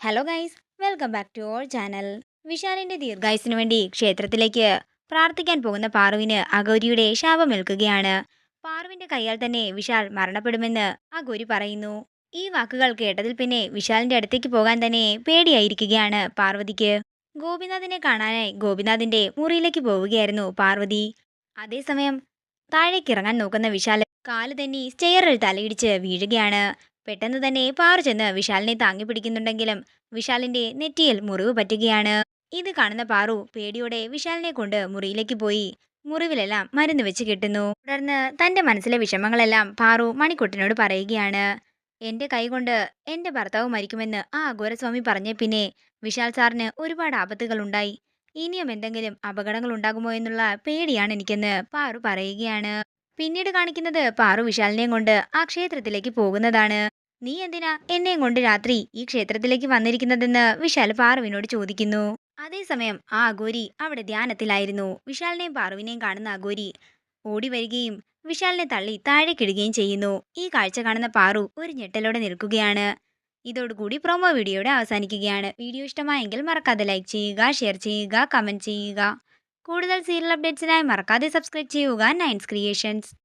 Hello guys welcome back to our channel വിശാലിന്റെ ദീർഘായുസിനു വേണ്ടി ക്ഷേത്രത്തിലേക്ക് പ്രാർത്ഥിക്കാൻ പോകുന്ന പാറുവിന് അഗൗരിയുടെ ശാപമേൽക്കുകയാണ്. പാറുവിന്റെ കൈയാൽ തന്നെ വിശാൽ മരണപ്പെടുമെന്ന് അഗൗരി പറയുന്നു. ഈ വാക്കുകൾ കേട്ടതിൽ പിന്നെ വിശാലിന്റെ അടുത്തേക്ക് പോകാൻ തന്നെ പേടിയായിരിക്കുകയാണ് പാർവതിക്ക്. ഗോപിനാഥിനെ കാണാനായി ഗോപിനാഥിന്റെ മുറിയിലേക്ക് പോവുകയായിരുന്നു പാർവതി. അതേസമയം താഴേക്ക് ഇറങ്ങാൻ നോക്കുന്ന വിശാൽ കാൽ തന്നെ സ്റ്റെയറിൽ തലയിടിച്ച് വീഴുകയാണ്. പെട്ടെന്ന് തന്നെ പാറു ചെന്ന് വിശാലിനെ താങ്ങി പിടിക്കുന്നുണ്ടെങ്കിലും വിശാലിന്റെ നെറ്റിയിൽ മുറിവ് പറ്റുകയാണ്. ഇത് കാണുന്ന പാറു പേടിയോടെ വിശാലിനെ കൊണ്ട് മുറിയിലേക്ക് പോയി. മുറിവിലെല്ലാം മരുന്ന് വെച്ച് കിട്ടുന്നു. തുടർന്ന് തന്റെ മനസ്സിലെ വിഷമങ്ങളെല്ലാം പാറു മണിക്കുട്ടനോട് പറയുകയാണ്. എന്റെ കൈകൊണ്ട് എന്റെ ഭർത്താവ് മരിക്കുമെന്ന് ആ അഘോരസ്വാമി പറഞ്ഞ പിന്നെ വിശാൽ സാറിന് ഒരുപാട് ആപത്തുകൾ ഉണ്ടായി. ഇനിയും എന്തെങ്കിലും അപകടങ്ങൾ ഉണ്ടാകുമോ എന്നുള്ള പേടിയാണ് എനിക്കെന്ന് പാറു പറയുകയാണ്. പിന്നീട് കാണിക്കുന്നത് പാറു വിശാലിനെയും കൊണ്ട് ആ ക്ഷേത്രത്തിലേക്ക് പോകുന്നതാണ്. നീ എന്തിനാ എന്നെയും കൊണ്ട് രാത്രി ഈ ക്ഷേത്രത്തിലേക്ക് വന്നിരിക്കുന്നതെന്ന് വിശാൽ പാറുവിനോട് ചോദിക്കുന്നു. അതേസമയം ആ അഗോരി അവിടെ ധ്യാനത്തിലായിരുന്നു. വിശാലിനെയും പാറുവിനെയും കാണുന്ന അഗോരി ഓടി വരികയും വിശാലിനെ തള്ളി താഴേക്കിടുകയും ചെയ്യുന്നു. ഈ കാഴ്ച കാണുന്ന പാറു ഒരു ഞെട്ടലോടെ നിൽക്കുകയാണ്. ഇതോടുകൂടി പ്രൊമോ വീഡിയോയുടെ അവസാനിക്കുകയാണ്. വീഡിയോ ഇഷ്ടമായെങ്കിൽ മറക്കാതെ ലൈക്ക് ചെയ്യുക ഷെയർ ചെയ്യുക കമന്റ് ചെയ്യുക. കൂടുതൽ സീരിയൽ അപ്ഡേറ്റ്സിനായി മറക്കാതെ സബ്സ്ക്രൈബ് ചെയ്യുക. നയൻസ് ക്രിയേഷൻസ്